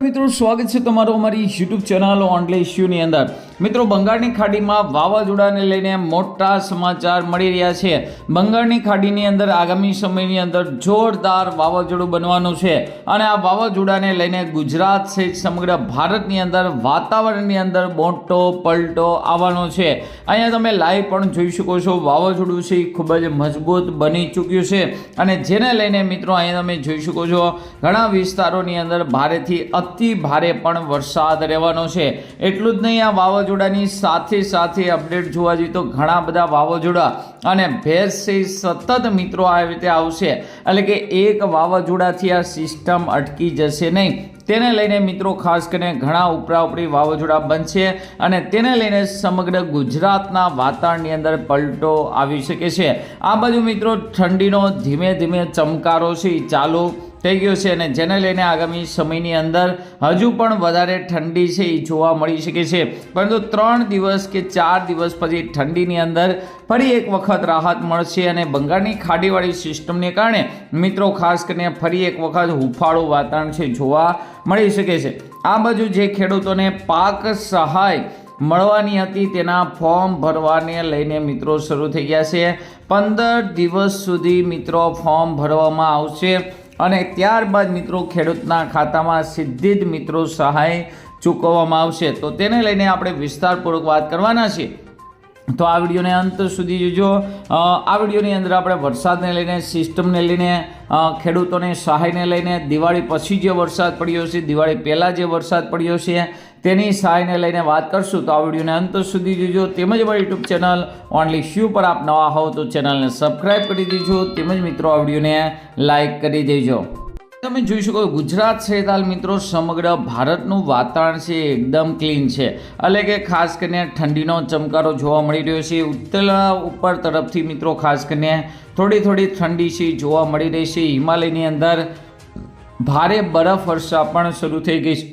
મિત્રો સ્વાગત છે તમારું અમારી યુટ્યુબ ચેનલ ઓનલી ઇશ્યુની અંદર. મિત્રો, બંગાળની ખાડીમાં વાવાઝોડાને લઈને મોટા સમાચાર મળી રહ્યા છે. બંગાળની ખાડીની અંદર આગામી સમયની અંદર જોરદાર વાવાઝોડું બનવાનું છે અને આ વાવાઝોડાને લઈને ગુજરાત સહિત સમગ્ર ભારતની અંદર વાતાવરણની અંદર મોટો પલટો આવવાનો છે. અહીંયા તમે લાઈવ પણ જોઈ શકો છો. વાવાઝોડું છે ખૂબ જ મજબૂત બની ચૂક્યું છે અને જેને લઈને મિત્રો અહીંયા તમે જોઈ શકો છો, ઘણા વિસ્તારોની અંદર ભારેથી અતિ ભારે પણ વરસાદ રહેવાનો છે. એટલું જ નહીં, આ વાવાઝોડાની સાથે સાથે અપડેટ જોવા જઈએ તો ઘણા બધા વાવાઝોડા અને ભેજ સતત મિત્રો આ રીતે આવશે. એટલે કે એક વાવાઝોડાથી આ સિસ્ટમ અટકી જશે નહીં. તેને લઈને મિત્રો ખાસ કરીને ઘણા ઉપરા ઉપરી વાવાઝોડા બનશે અને તેને લઈને સમગ્ર ગુજરાતના વાતાવરણની અંદર પલટો આવી શકે છે. આ બાજુ મિત્રો ઠંડીનો ધીમે ધીમે ચમકારો છે. ચાલુ થઈ ગયો છે અને જેને લઈને આગામી સમયની અંદર હજુ પણ વધારે ઠંડી છે એ જોવા મળી શકે છે. પરંતુ ત્રણ દિવસ કે ચાર દિવસ પછી ઠંડીની અંદર ફરી એક વખત રાહત મળશે અને બંગાળની ખાડીવાળી સિસ્ટમને કારણે મિત્રો ખાસ કરીને ફરી એક વખત હુફાળું વાતાવરણ છે જોવા મળી શકે છે. આ બાજુ જે ખેડૂતોને પાક સહાય મળવાની હતી તેના ફોર્મ ભરવાને લઈને મિત્રો શરૂ થઈ ગયા છે. પંદર દિવસ સુધી મિત્રો ફોર્મ ભરવામાં આવશે. અને ત્યારબાદ મિત્રો ખેડૂતના ખાતામાં સીધી જ મિત્રો સહાય ચૂકવવામાં આવશે. તો તેને લઈને આપણે વિસ્તારપૂર્વક વાત કરવાના છીએ. તો આ વિડીયોને અંત સુધી જોજો. આ વિડીયોની અંદર આપણે વરસાદને લઈને, સિસ્ટમને લઈને ખેડૂતોને સહાયને લઈને, દિવાળી પછી જે વરસાદ પડ્યો છે, દિવાળી પહેલાં જે વરસાદ પડ્યો છે, તેની સહાયને લઈને વાત કરશું. તો આ વિડીયોને અંત સુધી જોજો. તેમજ મારી યુટ્યુબ ચેનલ ઓનલી શ્યુ પર આપ નવા હોવ તો ચેનલને સબસ્ક્રાઈબ કરી દેજો. તેમજ મિત્રો, આ વિડીયોને લાઇક કરી દેજો. તમે જોઈ શકો ગુજરાત સહિતાલ મિત્રો સમગ્ર ભારતનું વાતાવરણ છે એકદમ ક્લીન છે. એટલે કે ખાસ કરીને ઠંડીનો ચમકારો જોવા મળી રહ્યો છે. ઉત્તર ઉપર તરફથી મિત્રો ખાસ કરીને થોડી થોડી ઠંડી છે જોવા મળી રહી છે. હિમાલયની અંદર ભારે બરફ વર્ષા પણ શરૂ થઈ ગઈ છે.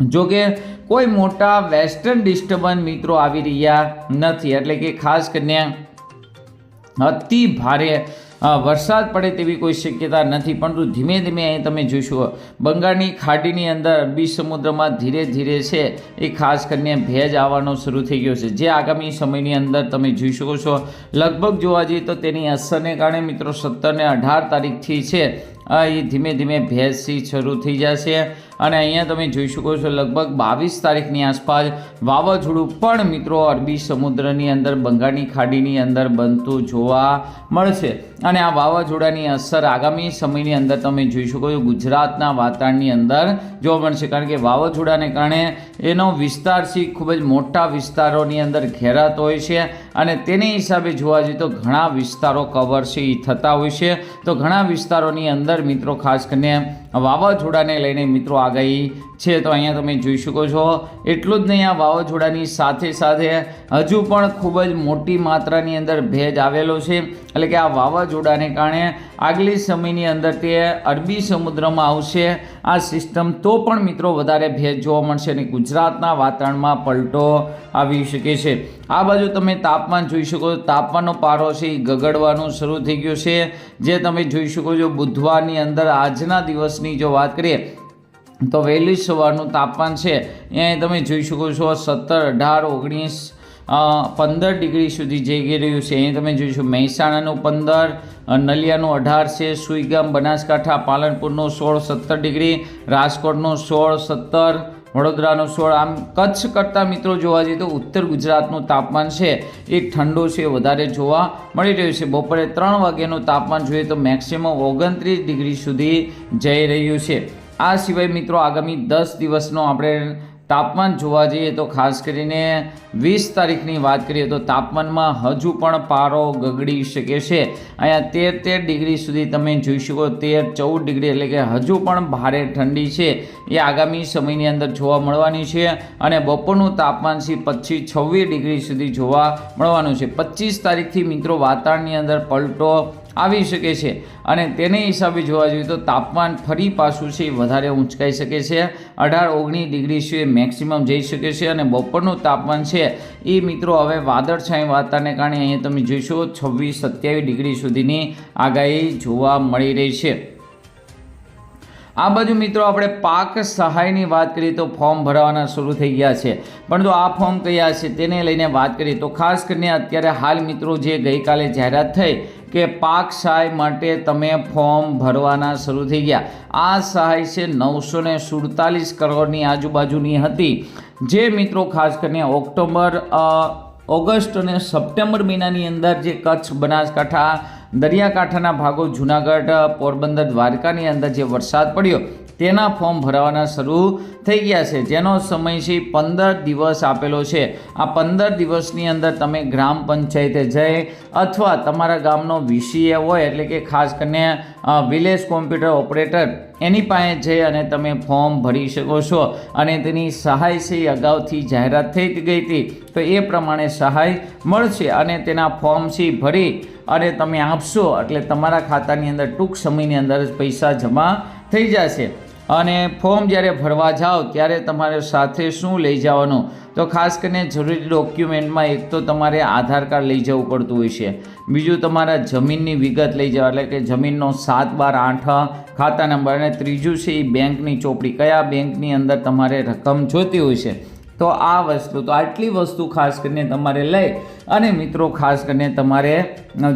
જો કે કોઈ મોટા વેસ્ટર્ન ડિસ્ટર્બન્સ મિત્રો આવી રહ્યા નથી. એટલે કે ખાસ કરીને અતિ ભારે વરસાદ પડે તેવી કોઈ શક્યતા નથી, પરંતુ ધીમે ધીમે અહીં તમે જોશો, બંગાળની ખાડીની અંદર અરબી સમુદ્રમાં ધીરે ધીરે છે, એ ખાસ કરીને ભેજ આવવાનો શરૂ થઈ ગયો છે. જે આગામી સમયની અંદર તમે જોઈ શકો છો, લગભગ જોવા જઈએ તો તેની અસરને કારણે મિત્રો સત્તર ને અઢાર તારીખથી છે એ ધીમે ધીમે ભેજથી શરૂ થઈ જશે. અને અહીંયા તમે જોઈ શકો છો લગભગ બાવીસ તારીખની આસપાસ વાવાઝોડું પણ મિત્રો અરબી સમુદ્રની અંદર, બંગાળની ખાડીની અંદર બનતું જોવા મળશે. અને આ વાવાઝોડાની અસર આગામી સમયની અંદર તમે જોઈ શકો છો ગુજરાતના વાતાવરણની અંદર જોવા મળશે. કારણ કે વાવાઝોડાને કારણે એનો વિસ્તાર છે ખૂબ જ મોટા વિસ્તારોની અંદર ઘેરાતો હોય છે અને તેની હિસાબે જોવા જઈએ તો ઘણા વિસ્તારો કવર છે, એ થતા હોય છે. તો ઘણા વિસ્તારોની અંદર મિત્રો ખાસ કરીને વાવાઝોડાને લઈને મિત્રો આગાહી છે. તો અહીંયા તમે જોઈ શકો છો. એટલું જ નહીં, આ વાવાઝોડાની સાથે સાથે હજુ પણ ખૂબ જ મોટી માત્રાની અંદર ભેજ આવેલો છે. એટલે કે આ વાવાઝોડાને કારણે આગલી સમયની અંદર તે અરબી સમુદ્રમાં આવશે. આ સિસ્ટમ તો પણ મિત્રો વધારે ભેજ જોવા મળશે અને ગુજરાતના વાતાવરણમાં પલટો આવી શકે છે. આ બાજુ તમે તાપમાન જોઈ શકો છો. તાપમાનનો પારો છે એ ગગડવાનું શરૂ થઈ ગયો છે. જે તમે જોઈ શકો છો બુધવારની અંદર આજના દિવસની જો વાત કરીએ તો વહેલી સવારનું તાપમાન છે. એ તમે જોઈ શકો છો સત્તર, અઢાર, ઓગણીસ પંદર ડિગ્રી સુધી જઈ રહ્યું છે. અહીં તમે જોઈશું મહેસાણાનું પંદર નલિયાનું અઢાર છે, સુઈગામ, બનાસકાંઠા, પાલનપુરનું સોળ, સત્તર ડિગ્રી, રાજકોટનું સોળ, સત્તર, વડોદરાનું સોળ. આમ કચ્છ કરતાં મિત્રો જોવા જઈએ તો ઉત્તર ગુજરાતનું તાપમાન છે એ ઠંડુ છે વધારે જોવા મળી રહ્યું છે. બપોરે ત્રણ વાગ્યાનું તાપમાન જોઈએ તો મેક્સિમમ ઓગણત્રીસ ડિગ્રી સુધી જઈ રહ્યું છે. આ સિવાય મિત્રો આગામી દસ દિવસનો આપણે તાપમાન જોવા જઈએ તો ખાસ કરીને વીસ તારીખની વાત કરીએ તો તાપમાનમાં હજુ પણ પારો ગગડી શકે છે. અહીંયા તેર તેર ડિગ્રી સુધી તમે જોઈ શકો, તેર ચૌદ ડિગ્રી એટલે કે હજુ પણ ભારે ઠંડી છે. એ આગામી સમયની અંદર જોવા મળવાની છે અને બપોરનું તાપમાન છે પચીસ છવ્વીસ ડિગ્રી સુધી જોવા મળવાનું છે. પચીસ તારીખથી મિત્રો વાતાવરણની અંદર પલટો આવી શકે છે. અને તેને હિસાબે જોવા જોઈએ તો તાપમાન ફરી પાછું છે વધારે ઊંચકાઈ શકે છે. અઢાર ઓગણીસ ડિગ્રી છે મેક્સિમમ જઈ શકે છે અને બપોરનું તાપમાન છે એ મિત્રો હવે વાદળછાઈ વાતાને કારણે અહીંયા તમે જોઈશો છવ્વીસ સત્યાવીસ ડિગ્રી સુધીની આગાહી જોવા મળી રહી છે. આ બાજુ મિત્રો આપણે પાક સહાયની વાત કરીએ તો ફોર્મ ભરવાના શરૂ થઈ ગયા છે. પરંતુ આ ફોર્મ કયા છે તેને લઈને વાત કરીએ તો ખાસ કરીને અત્યારે હાલ મિત્રો જે ગઈકાલે જાહેરાત થઈ કે પાક સહાય માટે તમે ફોર્મ ભરવાના શરૂ થઈ ગયા. આ સહાય છે નવસો ને સુડતાલીસ કરોડની આજુબાજુની હતી. જે મિત્રો ખાસ કરીને ઓક્ટોબર ઓગસ્ટ અને સપ્ટેમ્બર મહિનાની અંદર જે કચ્છ બનાસકાંઠા, દરિયાકાંઠાના ભાગો, જુનાગઢ, પોરબંદર, દ્વારકાની અંદર જે વરસાદ પડ્યો તેના ફોર્મ ભરાવાના શરૂ થઈ ગયા છે. જેનો સમય છે પંદર દિવસ આપેલો છે. આ પંદર દિવસની અંદર તમે ગ્રામ પંચાયતે જઈ અથવા તમારા ગામનો વીસીએ હોય એટલે કે ખાસ કરીને વિલેજ કોમ્પ્યુટર ઓપરેટર એની પાસે જઈ અને તમે ફોર્મ ભરી શકો છો. અને તેની સહાય છે અગાઉથી જાહેરાત થઈ ગઈ હતી. તો એ પ્રમાણે સહાય મળશે અને તેના ફોર્મ ભરી અને તમે આપશો એટલે તમારા ખાતાની અંદર ટૂંક સમયની અંદર જ પૈસા જમા થઈ જશે. અને ફોર્મ જ્યારે ભરવા જાઓ, ત્યારે તમારે સાથે શું લઈ જવાનું? તો ખાસ કરીને જરૂરી ડોક્યુમેન્ટમાં એક તો તમારે આધાર કાર્ડ લઈ જવું પડતું હોય છે. બીજું તમારા જમીનની વિગત લઈ જવા એટલે કે જમીનનો સાત બાર આઠ ખાતા નંબર, અને ત્રીજું છે એ બેંકની ચોપડી. કયા બેંકની અંદર તમારે રકમ જોતી હોય છે? તો આ વસ્તુ, તો આટલી વસ્તુ ખાસ કરીને તમારે લઈ અને મિત્રો ખાસ કરીને તમારે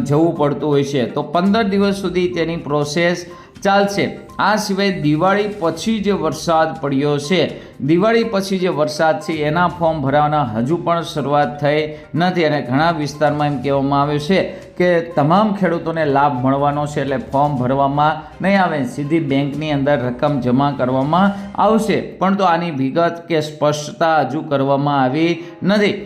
જવું પડતું હોય છે. તો પંદર દિવસ સુધી તેની પ્રોસેસ ચાલશે. આ સિવાય દિવાળી પછી જે વરસાદ પડ્યો છે, દિવાળી પછી જે વરસાદ છે, એના ફોર્મ ભરાવાના હજુ પણ શરૂઆત થઈ નથી અને ઘણા વિસ્તારમાં એમ કહેવામાં આવે છે કે તમામ ખેડૂતોને લાભ મળવાનો છે એટલે ફોર્મ ભરવામાં નહીં આવે, સીધી બેંકની અંદર રકમ જમા કરવામાં આવશે. પણ તો આની વિગત કે સ્પષ્ટતા હજુ કરવામાં આવી નથી.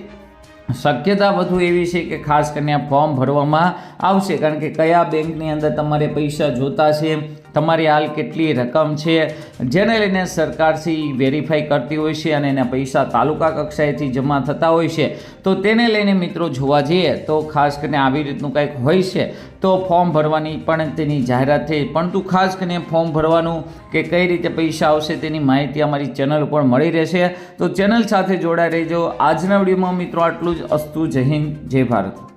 શક્યતા વધુ એવી છે કે ખાસ કરીને ફોર્મ ભરવામાં આવશે. કારણ કે કયા બેંકની અંદર તમારે પૈસા જોતા છે તમારી હાલ કેટલી રકમ છે? જેને લઈને સરકારથી વેરીફાઈ કરતી હોય છે અને એના પૈસા તાલુકા કક્ષાએથી જમા થતા હોય છે. તો તેને લઈને મિત્રો જોવા જઈએ તો ખાસ કરીને આવી રીતનું કંઈક હોય છે, તો ફોર્મ ભરવાની પણ તેની જાહેરાત થઈ. પરંતુ ખાસ કરીને ફોર્મ ભરવાનું કે કઈ રીતે પૈસા આવશે તેની માહિતી અમારી ચેનલ ઉપર મળી રહેશે. તો ચેનલ સાથે જોડાઈ રહેજો. આજના વિડીયોમાં મિત્રો આટલું જ. અસ્તુ જય હિન્દ, જય ભારત.